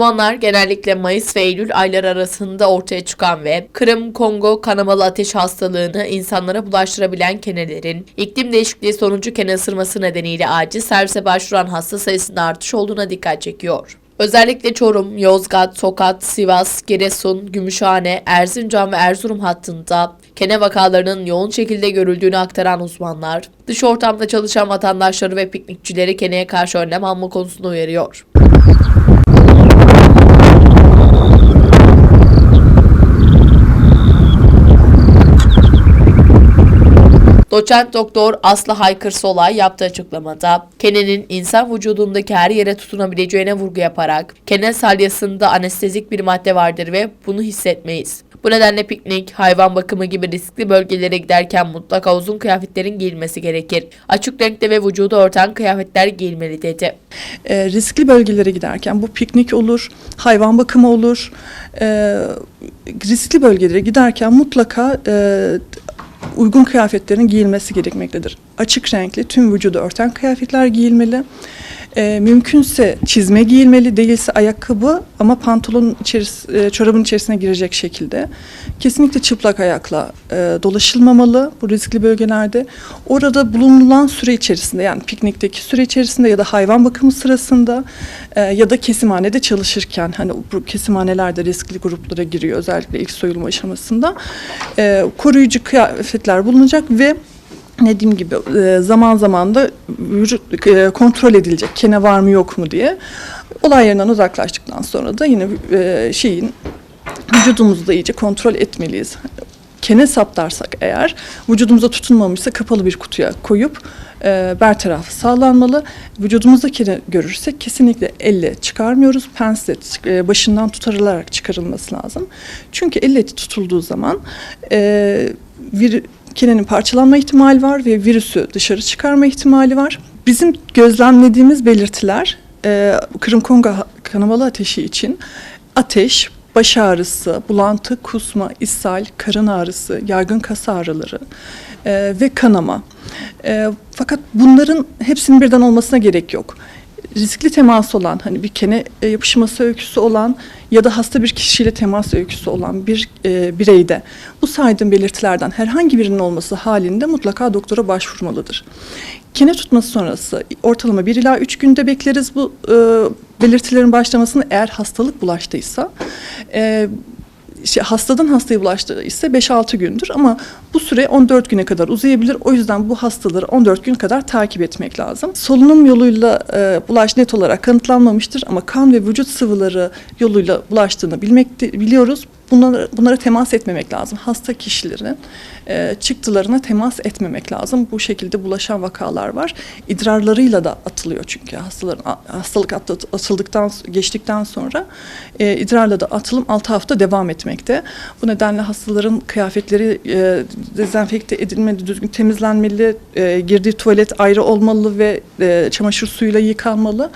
Uzmanlar genellikle Mayıs ve Eylül ayları arasında ortaya çıkan ve Kırım-Kongo kanamalı ateş hastalığını insanlara bulaştırabilen kenelerin iklim değişikliği sonucu kene ısırması nedeniyle acil servise başvuran hasta sayısında artış olduğuna dikkat çekiyor. Özellikle Çorum, Yozgat, Tokat, Sivas, Giresun, Gümüşhane, Erzincan ve Erzurum hattında kene vakalarının yoğun şekilde görüldüğünü aktaran uzmanlar, dış ortamda çalışan vatandaşları ve piknikçileri keneye karşı önlem alma konusunda uyarıyor. Doçent Doktor Aslı Haykır Solay yaptığı açıklamada kenenin insan vücudundaki her yere tutunabileceğine vurgu yaparak kene salyasında anestezik bir madde vardır ve bunu hissetmeyiz. Bu nedenle piknik, hayvan bakımı gibi riskli bölgelere giderken mutlaka uzun kıyafetlerin giyilmesi gerekir. Açık renkte ve vücudu örten kıyafetler giyilmeli dedi. E, riskli bölgelere giderken bu piknik olur, hayvan bakımı olur. E, riskli bölgelere giderken mutlaka e, uygun kıyafetlerin giyilmesi gerekmektedir. Açık renkli, tüm vücudu örten kıyafetler giyilmeli. E, mümkünse çizme giyilmeli, değilse ayakkabı ama pantolon içeris, e, çorabın içerisine girecek şekilde. Kesinlikle çıplak ayakla e, dolaşılmamalı bu riskli bölgelerde. Orada bulunulan süre içerisinde yani piknikteki süre içerisinde ya da hayvan bakımı sırasında e, ya da kesimhanede çalışırken hani bu kesimhaneler de riskli gruplara giriyor özellikle ilk soyulma aşamasında e, koruyucu kıyafetler bulunacak ve dediğim gibi e, zaman zaman da vücut e, kontrol edilecek kene var mı yok mu diye. Olay yerinden uzaklaştıktan sonra da yine e, şeyin vücudumuzu da iyice kontrol etmeliyiz. Kene saptarsak eğer vücudumuza tutunmamışsa kapalı bir kutuya koyup e, bertarafı sağlanmalı. Vücudumuzda kene görürsek kesinlikle elle çıkarmıyoruz. Pensle e, başından tutarılarak çıkarılması lazım. Çünkü elle tutulduğu zaman e, vir, kenenin parçalanma ihtimali var ve virüsü dışarı çıkarma ihtimali var. Bizim gözlemlediğimiz belirtiler e, Kırım Kongo kanamalı ateşi için ateş, baş ağrısı, bulantı, kusma, ishal, karın ağrısı, yaygın kas ağrıları e, ve kanama. E, fakat bunların hepsinin birden olmasına gerek yok. Riskli temas olan, hani bir kene e, yapışması öyküsü olan ya da hasta bir kişiyle temas öyküsü olan bir e, bireyde bu saydığım belirtilerden herhangi birinin olması halinde mutlaka doktora başvurmalıdır. Kene tutması sonrası ortalama 1 ila 3 günde bekleriz bu e, belirtilerin başlamasını eğer hastalık bulaştıysa. E, şey, hastadan hastaya bulaştığı ise 5-6 gündür ama bu süre 14 güne kadar uzayabilir. O yüzden bu hastaları 14 gün kadar takip etmek lazım. Solunum yoluyla e, bulaş net olarak kanıtlanmamıştır ama kan ve vücut sıvıları yoluyla bulaştığını bilmekte, biliyoruz. Bunlara, bunlara temas etmemek lazım. Hasta kişilerin e, çıktılarına temas etmemek lazım. Bu şekilde bulaşan vakalar var. İdrarlarıyla da atılıyor çünkü hastaların hastalık atıldıktan geçtikten sonra e, idrarla da atılım 6 hafta devam etmekte. Bu nedenle hastaların kıyafetleri e, dezenfekte edilmeli, düzgün temizlenmeli, e, girdiği tuvalet ayrı olmalı ve e, çamaşır suyuyla yıkanmalı.